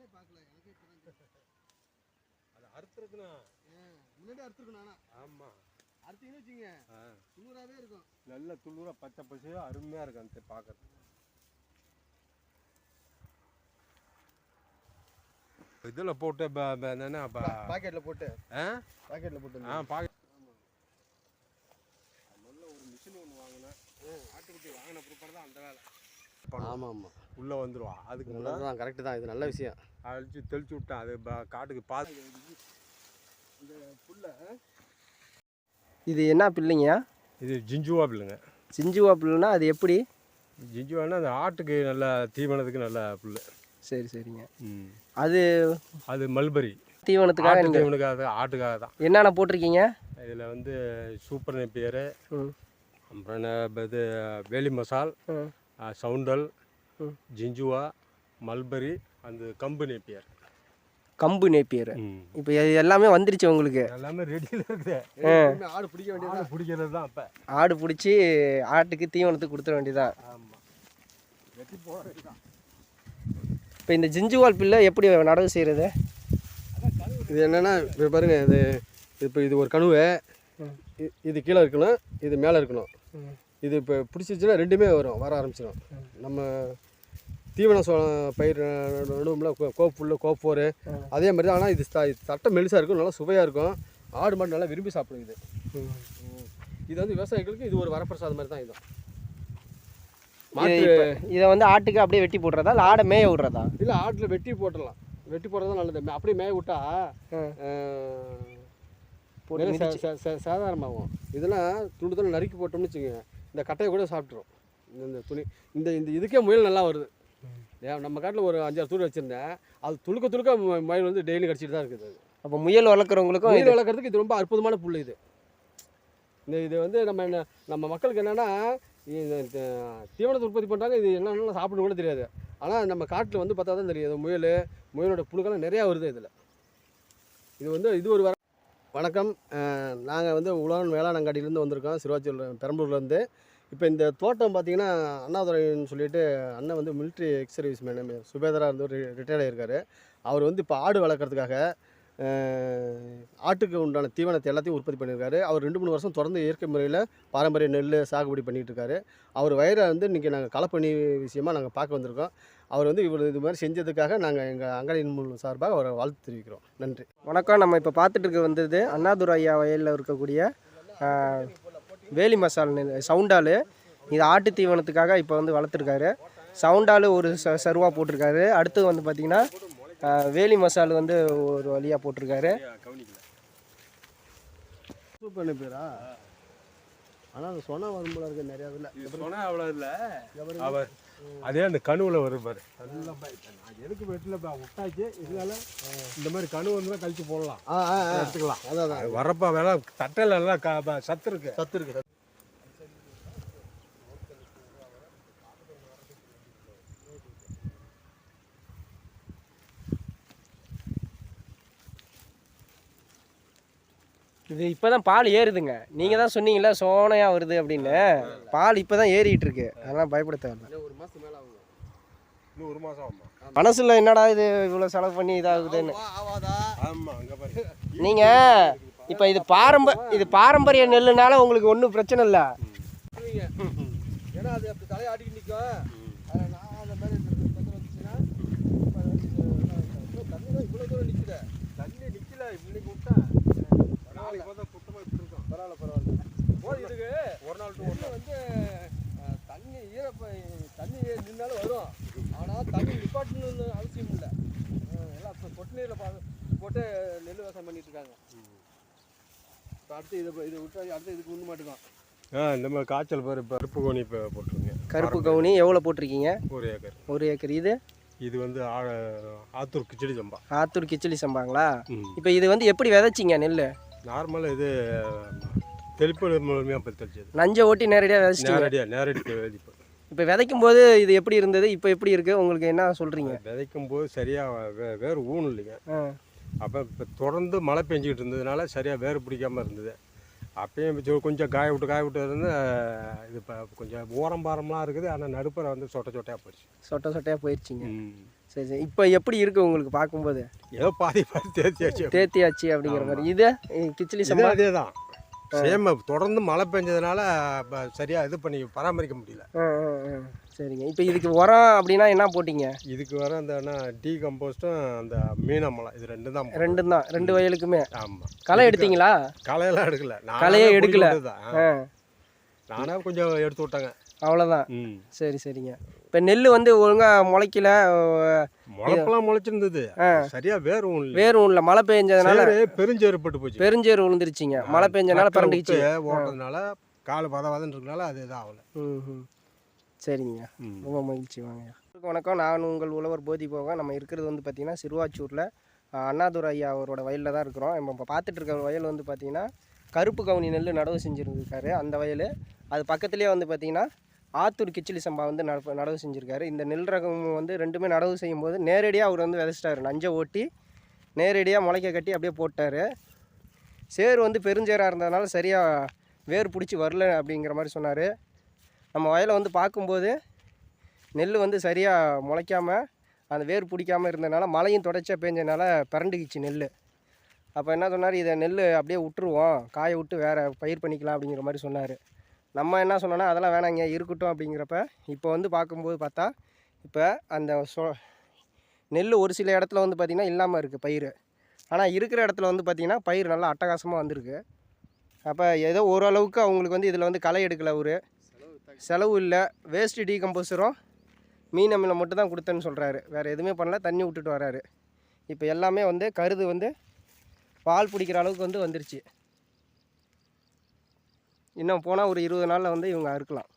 நானே பார்க்கல எனக்கே இப்போ அது அறுத்துருக்குண்ணா. முன்னாடி அறுத்துருக்கணும் ஆனால் ஆமாம் அறுத்தீங்கன்னு வச்சுங்க குளிராகவே இருக்கும். நல்ல துளுராக பச்சை பசையாக அருமையாக இருக்கும் அந்த பார்க்கறது இதில் போட்டு என்னன்னா பாக்கெட்டில் போட்டு. ஆ? பாக்கெட்டில் போட்டு ஆ பாக்க முதல்ல ஒரு மிஷின் ஒன்று வாங்கினேன். ஆட்டுக்குட்டி வாங்கின பிற்பாடு தான் அந்த வேலை. ஆமாம் ஆமாம் உள்ளே வந்துடுவா அதுக்கு முன்னாடி தான் கரெக்டு தான். இது நல்ல விஷயம். அழிச்சு தெளிச்சு விட்டேன் அது ப- காட்டுக்கு பாத்து இந்த புல்லை இது என்ன பில்லைங்க? இது ஜிஞ்சுவா பில்லுங்க. சிஞ்சுவா பில்லுனா அது எப்படி? ஜிஞ்சுவானா அந்த ஆட்டுக்கு நல்ல தீவனத்துக்கு நல்ல புல்லு. சரி சரிங்க. அது அது மல்பரி. தீவனத்துக்காக தான், ஆட்டுக்காக தான். என்னென்ன போட்டிருக்கீங்க? இதில் வந்து சூப்பர் நெப்பியர் அப்புறம் என்ன இது வேலி மசால். சவுண்டல். ஜிஞ்சுவா மல்பரி அந்த கம்பு நெப்பியர். கம்பு நேப்பியர். இப்போ இது எல்லாமே வந்துருச்சு உங்களுக்கு. எல்லாமே ரெடியில் இருக்குது ஆடு பிடிக்க வேண்டியது பிடிக்கிறது தான் அப்போ. ஆடு பிடிச்சி ஆட்டுக்கு தீவனத்துக்கு கொடுத்துட வேண்டியதான் இப்போ இந்த ஜிஞ்சுவால் பில்லை எப்படி நடவு செய்கிறது இது என்னன்னா இப்போ பாருங்க இது இப்போ இது ஒரு. இ- இது கீழே இருக்கணும் இது மேலே இருக்கணும். ம். இது இப்போ பிடிச்சிச்சுன்னா ரெண்டுமே வரும் வர ஆரம்பிச்சிடும் நம்ம தீவன சோ பயிர் நடுவுல கோப்புள்ள கோப்போர். அதே மாதிரி தான் ஆனால் இது ச- இது சட்டை மெலிசாக இருக்கும் நல்லா சுவையாக இருக்கும். ஆடு மாடு நல்லா விரும்பி சாப்பிடும் இது. இது வந்து விவசாயிகளுக்கு இது ஒரு வரப்பிரசாதம் மாதிரி தான் இது மாட்டு இதை வந்து ஆட்டுக்கு அப்படியே வெட்டி போடுறதா? இல்லை ஆடை மேய விடுறதா? இல்லை ஆட்டில் வெட்டி போட்டுடலாம். வெட்டி போடுறது தான் நல்லது அப்படியே மேய விட்டா சாதாரணமாகும். இதெல்லாம் துண்டு துண்டு நறுக்கி போட்டோம்னு வச்சுக்கோங்க. இந்த கட்டையை கூட சாப்பிட்ரும் இந்த- இந்த துணி இந்த இந்த இதுக்கே முயல் நல்லா வருது. நம்ம காட்டில் ஒரு அஞ்சாறு தூள் வச்சுருந்தேன். அது துளுக்க துளுக்க முயல் வந்து டெய்லி கடிச்சிட்டு தான் இருக்குது அது. அப்போ முயல் வளர்க்குறவங்களுக்கும் முயல் வளர்க்குறதுக்கு இது ரொம்ப அற்புதமான புல் இது. இந்த இது வந்து நம்ம என்ன நம்ம மக்களுக்கு என்னென்னா தீவனத்தை உற்பத்தி பண்ணுறாங்க இது என்னென்ன சாப்பிடணும் கூட தெரியாது. ஆனால் நம்ம காட்டில் வந்து பார்த்தா தான் தெரியும் இது முயல் முயலோட புழுக்கெல்லாம் நிறையா வருது இதில். இது வந்து இது ஒரு வர வணக்கம். நாங்கள் வந்து உலகன் வேளாணங்காடியிலேருந்து வந்திருக்கோம். சிறுவாச்சூர் பெரம்பலூர்லேருந்து. இப்போ இந்த தோட்டம் பார்த்தீங்கன்னா அண்ணாதுரைன்னு சொல்லிட்டு அண்ணன் வந்து மிலிட்ரி எக்ஸ் சர்வீஸ் மேன் சுபேதராக இருந்து ரிட்டையர்ட் ஆகியிருக்காரு அவர் வந்து இப்போ ஆடு வளர்க்குறதுக்காக ஆட்டுக்கு உண்டான தீவனத்தை எல்லாத்தையும் உற்பத்தி பண்ணியிருக்காரு. அவர் ரெண்டு மூணு வருஷம் தொடர்ந்து இயற்கை முறையில் பாரம்பரிய நெல் சாகுபடி பண்ணிகிட்டு இருக்காரு அவர் வயரை வந்து இன்றைக்கி நாங்கள் களப்பணி விஷயமாக நாங்கள் பார்க்க வந்திருக்கோம். அவர் வந்து இவர் இது மாதிரி செஞ்சதுக்காக நாங்கள் எங்கள் அங்காடியின் மூலம் சார்பாக அவரை வாழ்த்து தெரிவிக்கிறோம். நன்றி. வணக்கம். நம்ம இப்போ பார்த்துட்டு இருக்க வந்தது அண்ணாதுரை ஐயா வயலில் இருக்கக்கூடிய வேலி மசால் நெல் சவுண்டாலு. இது ஆட்டு தீவனத்துக்காக இப்போ வந்து வளர்த்துருக்காரு. சவுண்டாலு ஒரு ச சருவா போட்டிருக்காரு. அடுத்து வந்து பார்த்திங்கன்னா வேலி மசால் வந்து ஒரு வழியாக போட்டிருக்காரு. கவனிக்கல சூப்பர் பேரா? ஆனால் அது சொன்னால் வரும்போல இருக்கு நிறையா இதில். இது சொன்னா அவ்வளோ இல்லை. அவர் அதே அந்த கணுவில் வரும் பாரு. நல்லா நான் எதுக்கு வெட்டில் விட்டாச்சு? இதனால இந்த மாதிரி கணு வந்து கழிச்சு போடலாம். எடுத்துக்கலாம். அதான் அது வரப்ப வேலை தட்டையில எல்லாம் சத்து இருக்கு. சத்து இருக்குது இது இப்போ தான் பால் ஏறுதுங்க. நீங்கள் தான் சொன்னீங்களே சோனையாக வருது அப்படின்னு. பால் இப்போ தான் ஏறிட்டு இருக்கு அதெல்லாம் பயப்பட தேவையில்ல. இன்னும் ஒரு மாதம் மேலே ஆகும் இன்னும் ஒரு மாதம் ஆமா. மனசில் என்னடா இது இவ்வளோ செலவு பண்ணி இதாகுதுன்னு? நீங்கள் இப்போ இது பாரம்ப இது பாரம்பரிய நெல்லுனால உங்களுக்கு ஒன்றும் பிரச்சனை இல்லை. ஏன்னா அது அப்படி தலையை ஆட்டிட்டு நிற்கும் நான் அந்த மாதிரி வந்துச்சுன்னா தண்ணி தான் இவ்வளோ தூரம் நிற்குது தண்ணி நிக்கல இன்னைக்கு விட்டா நாளைக்கு பார்த்தா குட்டமா இப்படி இருக்கும் பரவாயில்ல பரவாயில்ல. இதுக்கு ஒரு நாள் டு தண்ணி வந்து தண்ணி ஈரப்ப தண்ணி நின்னாலும் வரும். ஆனால் தண்ணி நிப்பாட்டணும்னு அவசியம் இல்லை. எல்லாம் இப்போ சொட்டு நீரில் பா போட்டு நெல் விவசாயம் பண்ணிட்டு இருக்காங்க இப்போ அடுத்து இதை இதை விட்டு அடுத்து இதுக்கு உண்டு மாட்டுக்கும். ஆ இந்த மாதிரி காய்ச்சல் பாரு இப்போ கருப்பு கோணி இப்போ போட்டுருங்க கருப்பு கவுனி எவ்வளோ போட்டிருக்கீங்க? ஒரு ஏக்கர். ஒரு ஏக்கர். இது? இது வந்து ஆ- ஆத்தூர் கிச்சடி சம்பா. ஆத்தூர் கிச்சலி சம்பாங்களா? இப்போ இது வந்து எப்படி விதைச்சிங்க நெல் நார்மலாக இது தெளிப்பு மூலமாக இப்போ தெளிச்சது நஞ்சை ஓட்டி நேரடியாக விதைச்சிட்டீங்க? நேரடியாக நேரடி தெளிப்பு இப்போ விதைக்கும் போது இது எப்படி இருந்தது? இப்போ எப்படி இருக்கு? உங்களுக்கு என்ன சொல்றீங்க? விதைக்கும் போது சரியாக வே வேறு ஊன் இல்லைங்க. அப்போ இப்போ தொடர்ந்து மழை பெஞ்சிக்கிட்டு இருந்ததுனால சரியாக வேறு பிடிக்காம இருந்தது. அப்பயும் கொஞ்சம் காய விட்டு காய விட்டு இருந்து இது இப்போ கொஞ்சம் ஓரம் பாரம்லாம் இருக்குது. ஆனால் நடுப்புற வந்து சொட்ட சொட்டையாக போயிடுச்சு. சொட்ட சொட்டையாக போயிடுச்சிங்க. சரி சரி. இப்போ எப்படி இருக்குது உங்களுக்கு பார்க்கும்போது? ஏதோ பாதி பாதி ஆச்சு தேத்தியாச்சு அப்படிங்கிற மாதிரி. இது கிச்சிலி சம்பா? அதே தான். சேம் தொடர்ந்து மழை பெஞ்சதுனால சரியாக இது பண்ணி பராமரிக்க முடியல. சரிங்க. இப்போ இதுக்கு உரம் அப்படின்னா என்ன போட்டீங்க? இதுக்கு வர அந்த என்ன டீ கம்போஸ்ட்டும் அந்த மீனமலம் இது ரெண்டு தான் ரெண்டும் தான். ரெண்டு வயலுக்குமே. ஆமாம் களை எடுத்தீங்களா? களையெல்லாம் எடுக்கல. களையே எடுக்கல. விட்டதுதான். ஆ. ஆ நானே கொஞ்சம் எடுத்து விட்டாங்க. அவ்வளோதான் சரி சரிங்க. இப்போ நெல் வந்து ஒழுங்காக முளைக்கல முளைப்பெல்லாம் முளைச்சிருந்தது. சரியா வேறும் இல்லை. வேறும் இல்லை மழை பெஞ்சதுனால சேரு பெருஞ்சேறுப்பட்டு போச்சு. பெருஞ்சேறு விழுந்துருச்சிங்க. மழை பெஞ்சதுனால விட்டு ஓட்டுறதுனால கால் பத இருக்கனால அது இதாக ஆகல சரிங்க. ரொம்ப மகிழ்ச்சி வாங்க. வணக்கம். நான் உங்கள் உழவர் போதி போக. நம்ம இருக்கிறது வந்து பார்த்திங்கன்னா சிறுவாச்சூரில் அண்ணாதுரை ஐயா அவரோட வயலில் தான் இருக்கிறோம். இப்போ பார்த்துட்டு இருக்க வயல் வந்து பார்த்திங்கன்னா கருப்பு கவுனி நெல் நடவு செஞ்சுருக்காரு அந்த வயல் அது பக்கத்துலேயே வந்து பார்த்திங்கன்னா ஆத்தூர் கிச்சிலி சம்பா வந்து நடப்பு நடவு செஞ்சுருக்காரு. இந்த நெல் ரகம் வந்து ரெண்டுமே நடவு செய்யும்போது நேரடியாக அவர் வந்து விதைச்சிட்டாரு. நஞ்சை ஓட்டி நேரடியாக முளைக்க கட்டி அப்படியே போட்டார். சேர் வந்து பெருஞ்சேராக இருந்ததுனால சரியாக வேர் பிடிச்சி வரல அப்படிங்கிற மாதிரி சொன்னார். நம்ம வயலை வந்து பார்க்கும்போது நெல் வந்து சரியாக முளைக்காம அந்த வேர் பிடிக்காமல் இருந்ததுனால மழையும் தொடர்ச்சியாக பேஞ்சதுனால பிறண்டுக்கிச்சு நெல் அப்போ என்ன சொன்னார் இதை நெல் அப்படியே விட்டுருவோம் காய விட்டு வேறு பயிர் பண்ணிக்கலாம் அப்படிங்கிற மாதிரி சொன்னார். நம்ம என்ன சொன்னோன்னா அதெல்லாம் வேணாங்க இருக்கட்டும் அப்படிங்கிறப்ப இப்போ வந்து பார்க்கும்போது பார்த்தா இப்போ அந்த சொ நெல் ஒரு சில இடத்துல வந்து பார்த்திங்கன்னா இல்லாமல் இருக்குது பயிர் ஆனால் இருக்கிற இடத்துல வந்து பார்த்திங்கன்னா பயிர் நல்லா அட்டகாசமாக வந்திருக்கு. அப்போ ஏதோ ஓரளவுக்கு அவங்களுக்கு வந்து இதில் வந்து களை எடுக்கல ஒரு செலவு இல்லை. வேஸ்ட்டு டீகம்போசரும் மீன் அமிலம் மட்டும் தான் கொடுத்தேன்னு சொல்கிறாரு வேறு எதுவுமே பண்ணல. தண்ணி விட்டுட்டு வராரு. இப்போ எல்லாமே வந்து கருது வந்து பால் பிடிக்கிற அளவுக்கு வந்து வந்துருச்சு. இன்னும் போனால் ஒரு இருபது நாளில் வந்து இவங்க அறுக்கலாம்.